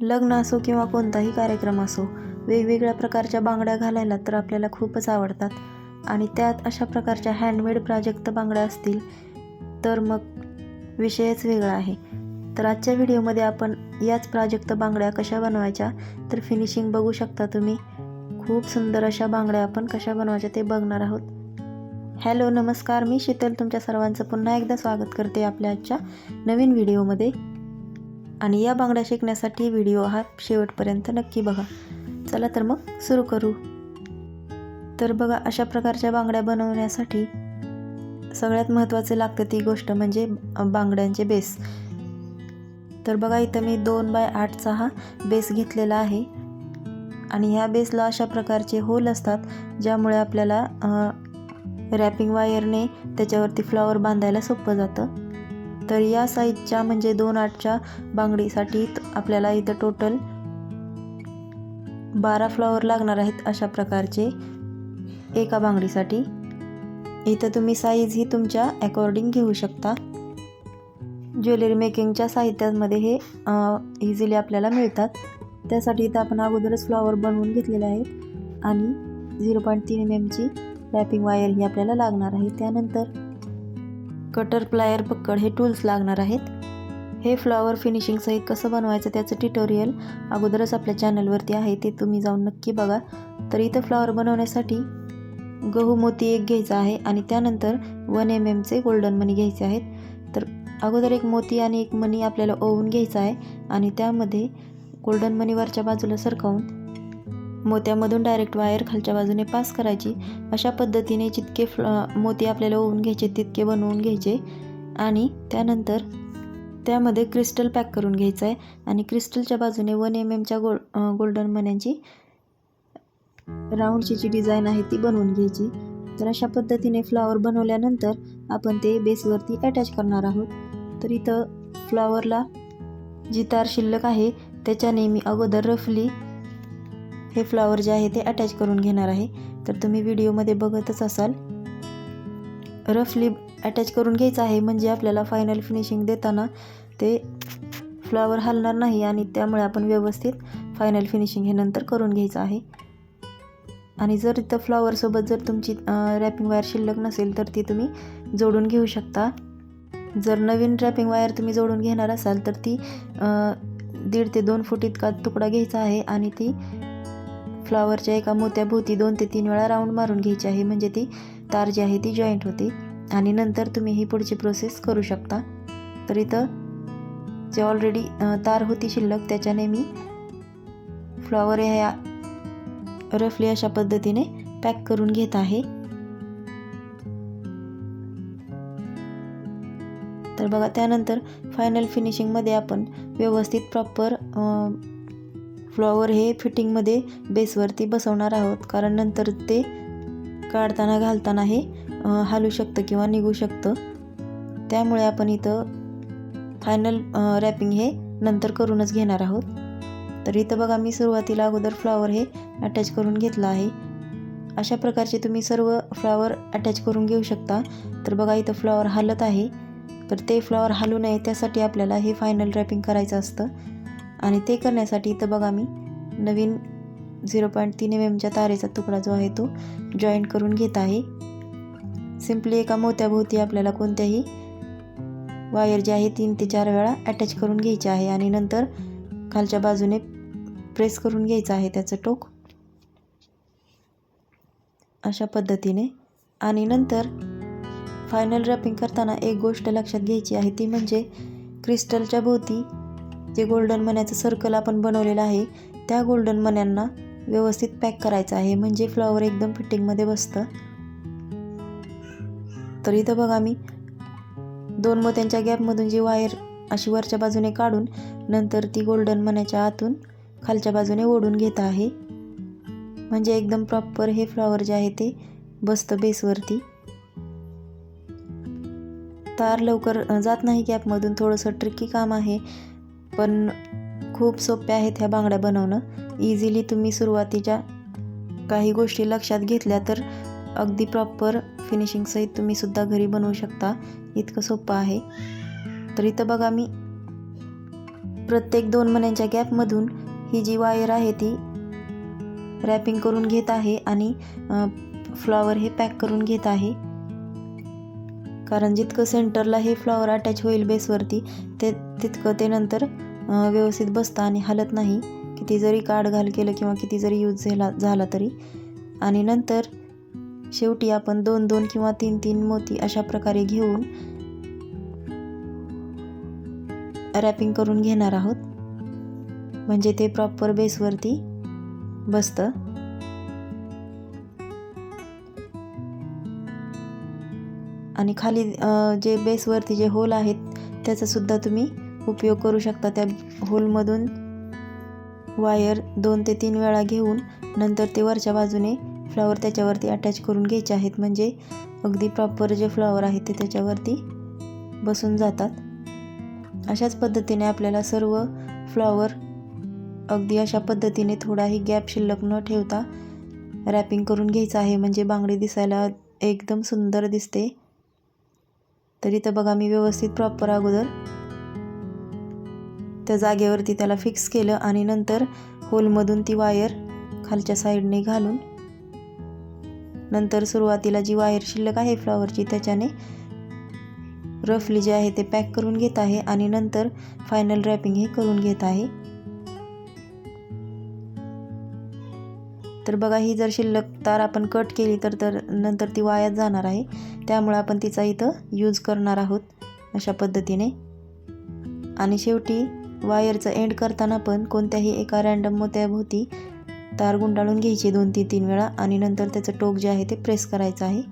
लग्न असो किंवा कोणताही कार्यक्रम असो वेगवेगळ्या प्रकारच्या बांगड्या घालायला तर आपल्याला खूपच आवडतात. आणि त्यात अशा प्रकारच्या हँडमेड प्राजक्त बांगड्या असतील तर मग विषयच वेगळा आहे. तर आजच्या व्हिडिओमध्ये आपण याच प्राजक्त बांगड्या कशा बनवायच्या तर फिनिशिंग बघू शकता तुम्ही. खूप सुंदर अशा बांगड्या आपण कशा बनवायच्या ते बघणार आहोत. हॅलो नमस्कार. मी शीतल. तुमच्या सर्वांचं पुन्हा एकदा स्वागत करते आपल्या आजच्या नवीन व्हिडिओमध्ये. आणि या बांगड्या शिकण्यासाठी व्हिडिओ हा शेवटपर्यंत नक्की बघा. चला तर मग सुरू करू. तर बघा अशा प्रकारच्या बांगड्या बनवण्यासाठी सगळ्यात महत्त्वाचं लागतं ती गोष्ट म्हणजे बांगड्यांचे बेस. तर बघा इथं मी दोन बाय आठचा हा बेस घेतलेला आहे. आणि ह्या बेसला अशा प्रकारचे होल असतात ज्यामुळे आपल्याला रॅपिंग वायरने त्याच्यावरती फ्लॉवर बांधायला सोपं जातं. तर या साईजच्या म्हणजे दोन आठच्या बांगडीसाठी आपल्याला इथं टोटल बारा फ्लॉवर लागणार आहेत अशा प्रकारचे एका बांगडीसाठी. इथं तुम्ही साईज ही तुमच्या अकॉर्डिंग घेऊ शकता. ज्वेलरी मेकिंगच्या साहित्यामध्ये हे इझिली आपल्याला मिळतात. त्यासाठी इथं आपण अगोदरच फ्लॉवर बनवून घेतलेले आहेत. आणि झिरो पॉईंट तीन एम एमची रॅपिंग वायर ही आपल्याला लागणार आहे. त्यानंतर कटर प्लायर पक्कड हे टूल्स लागणार आहेत. हे फ्लॉवर फिनिशिंगसहित कसं बनवायचं त्याचं ट्युटोरियल अगोदरच आपल्या चॅनलवरती आहे ते तुम्ही जाऊन नक्की बघा. तर इथं फ्लॉवर बनवण्यासाठी गहू मोती एक घ्यायचा आहे आणि त्यानंतर वन एम एमचे गोल्डन मनी घ्यायचे आहेत. तर अगोदर एक मोती आणि एक मनी आपल्याला ओवून घ्यायचा आहे आणि त्यामध्ये गोल्डन मनीवरच्या बाजूला सरकवून मोत्यामधून डायरेक्ट वायर खालच्या बाजूने पास करायची. अशा पद्धतीने जितके फ्ल मोती आपल्याला ओवून घ्यायचे तितके बनवून घ्यायचे. आणि त्यानंतर त्यामध्ये क्रिस्टल पॅक करून घ्यायचं आहे. आणि क्रिस्टलच्या बाजूने वन एम एमच्या गोल गोल्डन मन्यांची राऊंडची जी डिझाईन आहे ती बनवून घ्यायची. तर अशा पद्धतीने फ्लॉवर बनवल्यानंतर आपण ते बेसवरती अटॅच करणार आहोत. तर इथं फ्लॉवरला जी तार शिल्लक आहे त्याच्याने मी अगोदर रफली हे फ्लॉवर जे आहे ते अटॅच करून घेणार आहे. तर तुम्ही व्हिडिओमध्ये बघतच असाल. रफली अटॅच करून घ्यायचं आहे म्हणजे आपल्याला फायनल फिनिशिंग देताना ते फ्लॉवर हलणार नाही आणि त्यामुळे आपण व्यवस्थित फायनल फिनिशिंग हे नंतर करून घ्यायचं आहे. आणि जर इथं फ्लॉवरसोबत जर तुमची रॅपिंग वायर शिल्लक नसेल तर ती तुम्ही जोडून घेऊ शकता. जर नवीन रॅपिंग वायर तुम्ही जोडून घेणार असाल तर ती दीड ते दोन फूट इतका तुकडा घ्यायचा आहे आणि ती फ्लॉवरच्या एका मोत्याभोवती दोन ते तीन वेळा राऊंड मारून घ्यायची आहे. म्हणजे ती तार जी आहे ती जॉईंट होते. आणि नंतर तुम्ही ही पुढची प्रोसेस करू शकता. तर इथं जे ऑलरेडी तार होती शिल्लक त्याच्याने मी फ्लॉवर ह्या रफली अशा पद्धतीने पॅक करून घेत आहे. तर बघा त्यानंतर फायनल फिनिशिंगमध्ये आपण व्यवस्थित प्रॉपर फ्लॉवर हे फिटिंगमध्ये बेसवरती बसवणार आहोत. कारण नंतर ते काढताना घालताना हे हालू शकतं किंवा निघू शकतं. त्यामुळे आपण इथं फायनल रॅपिंग हे नंतर करूनच घेणार आहोत. तर इथं बघा मी सुरुवातीला अगोदर फ्लॉवर हे अटॅच करून घेतलं आहे. अशा प्रकारचे तुम्ही सर्व फ्लॉवर अटॅच करून घेऊ शकता. तर बघा इथं फ्लॉवर हलत आहे. तर ते फ्लॉवर हलू नये त्यासाठी आपल्याला हे फायनल रॅपिंग करायचं असतं. आणि ते करण्यासाठी इथं बघा मी नवीन झिरो पॉईंट तीन एम एमच्या तारेचा तुकडा जो आहे तो जॉईंट करून घेत आहे. सिम्पली एका मोत्याभोवती आपल्याला कोणत्याही वायर जी आहे तीन ते चार वेळा अटॅच करून घ्यायची आहे आणि नंतर खालच्या बाजूने प्रेस करून घ्यायचं आहे त्याचं टोक. अशा पद्धतीने. आणि नंतर फायनल रॅपिंग करताना एक गोष्ट लक्षात घ्यायची आहे ती म्हणजे क्रिस्टलच्या भोवती जे गोल्डन मन्याचं सर्कल आपण बनवलेलं आहे त्या गोल्डन मन्यांना व्यवस्थित पॅक करायचं आहे. म्हणजे फ्लॉवर एकदम फिटिंगमध्ये बसतं. तर इथं बघा मी दोन मोत्यांच्या गॅपमधून जी वायर अशी वरच्या बाजूने काढून नंतर ती गोल्डन मन्याच्या आतून खालच्या बाजूने ओढून घेत आहे. म्हणजे एकदम प्रॉपर हे फ्लॉवर जे आहे ते बसतं बेसवरती तार लवकर जात नाही गॅपमधून थोडंसं ट्रिकी काम आहे. पण खूप सोप्या आहेत ह्या बांगड्या बनवणं. इझिली तुम्ही सुरुवातीच्या काही गोष्टी लक्षात घेतल्या तर अगदी प्रॉपर फिनिशिंगसहित तुम्ही सुद्धा घरी बनवू शकता. इतकं सोपं आहे. तर इथं बघा मी प्रत्येक दोन महिन्यांच्या गॅपमधून ही जी वायर आहे ती रॅपिंग करून घेत आहे आणि फ्लॉवर हे पॅक करून घेत आहे. कारण जितकं सेंटरला हे फ्लॉवर अटॅच होईल बेसवरती ते तितकं ते नंतर व्यवस्थित बसतं आणि हलत नाही. किती जरी काढ घाल केलं किंवा किती जरी यूज झाला झाला तरी. आणि नंतर शेवटी आपण दोन दोन किंवा तीन तीन मोती अशा प्रकारे घेऊन रॅपिंग करून घेणार आहोत. म्हणजे ते प्रॉपर बेसवरती बसतं. आणि खाली जे बेसवरती जे होल आहेत त्याचंसुद्धा तुम्ही उपयोग करू शकता त्या होलमधून. वायर दोन ते तीन वेळा घेऊन नंतर ते वरच्या बाजूने फ्लॉवर त्याच्यावरती अटॅच करून घ्यायचे आहेत. म्हणजे अगदी प्रॉपर जे फ्लॉवर आहेत ते त्याच्यावरती बसून जातात. अशाच पद्धतीने आपल्याला सर्व फ्लॉवर अगदी अशा पद्धतीने थोडाही गॅप शिल्लक न ठेवता रॅपिंग करून घ्यायचं आहे. म्हणजे बांगडी दिसायला एकदम सुंदर दिसते. तर इथं बघा मी व्यवस्थित प्रॉपर अगोदर त्या जागेवरती त्याला फिक्स केलं आणि नंतर होलमधून ती वायर खालच्या साईडने घालून नंतर सुरुवातीला जी वायर शिल्लक आहे फ्लॉवरची त्याच्याने रफली जे आहे ते पॅक करून घेत आहे आणि नंतर फायनल रॅपिंग हे करून घेत आहे. तर बघा ही जर शिल्लक तार आपण कट केली तर तर नंतर ती वायात जाणार आहे. त्यामुळे आपण तिचा इथं यूज करणार आहोत अशा पद्धतीने. आणि शेवटी वायरचं एंड करताना पण कोणत्याही एका रॅन्डम मोत्याभोवती तार गुंडाळून घ्यायची दोन तीन तीन वेळा आणि नंतर त्याचं टोक जे आहे ते प्रेस करायचं आहे.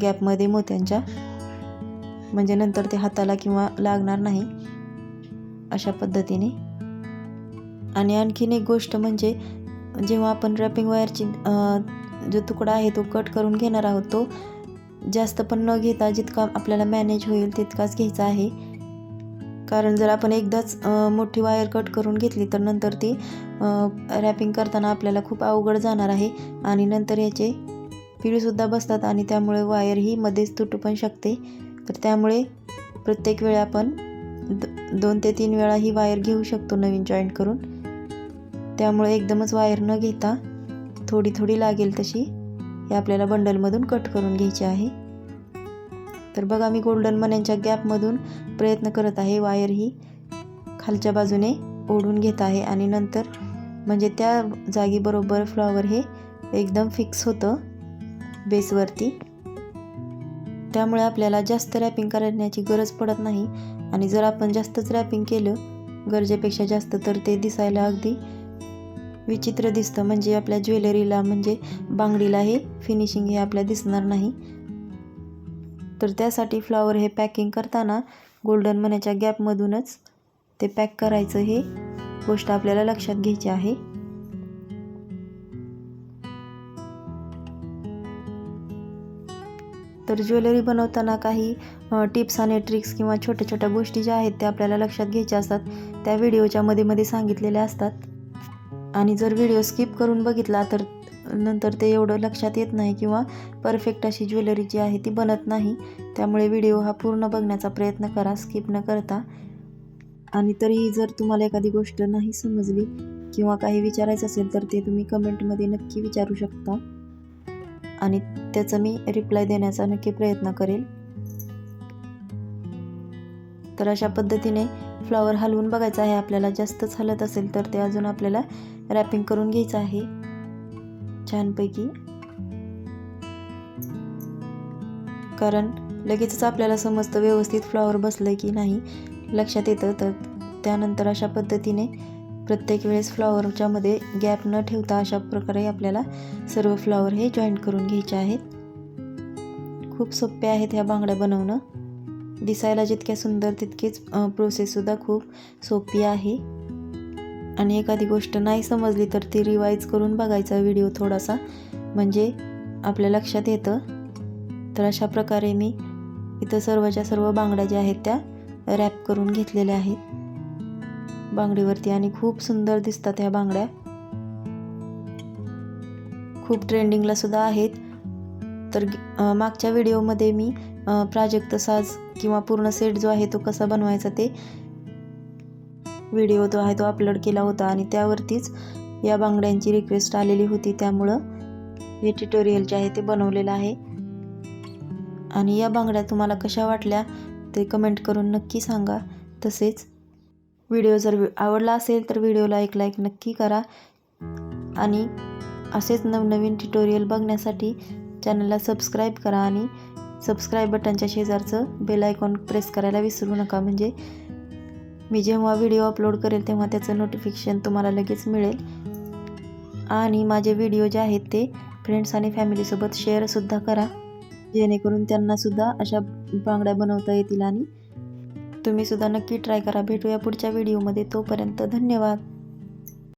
गॅपमध्ये मोत्यांच्या म्हणजे नंतर ते हाताला किंवा लागणार नाही अशा पद्धतीने. आणि आणखीन एक गोष्ट म्हणजे जेव्हा आपण रॅपिंग वायरची जो तुकडा आहे तो कट करून घेणार आहोत तो जास्त पण न घेता जितका आपल्याला मॅनेज होईल तितकाच घ्यायचा आहे. कारण जर आपण एकदाच मोठी वायर कट करून घेतली तर नंतर ती रॅपिंग करताना आपल्याला खूप अवघड जाणार आहे आणि नंतर याचे पिळीसुद्धा बसतात आणि त्यामुळे वायर ही मध्येच तुटू पण शकते. तर त्यामुळे प्रत्येक वेळी आपण द दोन ते तीन वेळा ही वायर घेऊ शकतो नवीन जॉईंट करून. त्यामुळे एकदमच वायर न घेता थोडी थोडी लागेल तशी हे आपल्याला बंडलमधून कट करून घ्यायची आहे. तर बघा मी गोल्डन मन्यांच्या गॅपमधून प्रयत्न करत आहे. वायर ही खालच्या बाजूने ओढून घेत आहे आणि नंतर म्हणजे त्या जागी बरोबर फ्लॉवर हे एकदम फिक्स होतं बेसवरती त्यामुळे आपल्याला जास्त रॅपिंग करण्याची गरज पडत नाही आणि जर आपण जास्तच रॅपिंग केलं गरजेपेक्षा जास्त तर ते दिसायला अगदी विचित्र दिसतं. म्हणजे आपल्या ज्वेलरीला म्हणजे बांगडीला हे फिनिशिंग हे आपल्या दिसणार नाही. तर त्यासाठी फ्लॉवर हे पॅकिंग करताना गोल्डन मण्याच्या गॅपमधूनच ते पॅक करायचं हे गोष्ट आपल्याला लक्षात घ्यायची आहे. तर ज्वेलरी बनवताना काही टिप्स आणि ट्रिक्स किंवा छोट्या छोट्या गोष्टी ज्या आहेत त्या आपल्याला लक्षात घ्यायच्या असतात. त्या व्हिडिओच्या मध्ये मध्ये सांगितलेल्या असतात. आणि जर व्हिडिओ स्किप करून बघितला तर नंतर ते एवढं लक्षात येत नाही किंवा परफेक्ट अशी ज्वेलरी जी आहे ती बनत नाही. त्यामुळे व्हिडिओ हा पूर्ण बघण्याचा प्रयत्न करा स्किप न करता. आणि तरीही जर तुम्हाला एखादी गोष्ट नाही समजली किंवा काही विचारायचं असेल तर ते तुम्ही कमेंटमध्ये नक्की विचारू शकता. आणि त्याचा मी रिप्लाय देण्याचा नक्की प्रयत्न करेल. तर अशा पद्धतीने फ्लॉवर हलवून बघायचा आहे. आपल्याला जास्तच हलत असेल तर ते अजून आपल्याला रॅपिंग करून घ्यायचं आहे. छानपैकी. कारण लगेचच आपल्याला समजतं व्यवस्थित फ्लॉवर बसलं की नाही लक्षात येतं. तर त्यानंतर अशा पद्धतीने प्रत्येक वेळेस फ्लॉवरच्या मध्ये गॅप न ठेवता अशा प्रकारे आपल्याला सर्व फ्लॉवर हे जॉईंट करून घ्यायचे आहेत. खूप सोपे आहेत ह्या बांगड्या बनवणं. दिसायला जितक्या सुंदर तितकीच प्रोसेससुद्धा खूप सोपी आहे. आणि एखादी गोष्ट नाही समजली तर ती रिवाईज करून बघायचा व्हिडिओ थोडासा. म्हणजे आपल्या लक्षात येतं. तर अशा प्रकारे मी इथं सर्वच्या सर्व बांगड्या ज्या आहेत त्या रॅप करून घेतलेल्या आहेत. बांगडीवरती आणि खूप सुंदर दिसतात ह्या बांगड्या. खूप ट्रेंडिंगला सुद्धा आहेत. तर मागच्या व्हिडिओमध्ये मी प्राजक्त साज किंवा पूर्ण सेट जो आहे तो कसा बनवायचा ते व्हिडिओ जो आहे तो अपलोड केला होता आणि त्यावरतीच या बांगड्यांची रिक्वेस्ट आलेली होती. त्यामुळं हे ट्युटोरियल जे आहे ते बनवलेलं आहे. आणि या बांगड्या तुम्हाला कशा वाटल्या ते कमेंट करून नक्की सांगा. तसेच व्हिडिओ जर आवडला असेल तर व्हिडिओला एक लाईक नक्की करा. आणि असेच नवनवीन ट्युटोरियल बघण्यासाठी चॅनलला सबस्क्राईब करा आणि सबस्क्राईब बटनच्या शेजारचं बेल आयकॉन प्रेस करायला विसरू नका. म्हणजे मी जेव्हा व्हिडिओ अपलोड करेल तेव्हा त्याचं नोटिफिकेशन तुम्हाला लगेच मिळेल. आणि माझे व्हिडिओ जे आहेत ते फ्रेंड्स आणि फॅमिलीसोबत शेअरसुद्धा करा. जेणेकरून त्यांनासुद्धा अशा बांगड्या बनवता येतील आणि तुम्हीसुद्धा नक्की ट्राय करा. भेटूया पुढच्या व्हिडिओमध्ये तोपर्यंत धन्यवाद.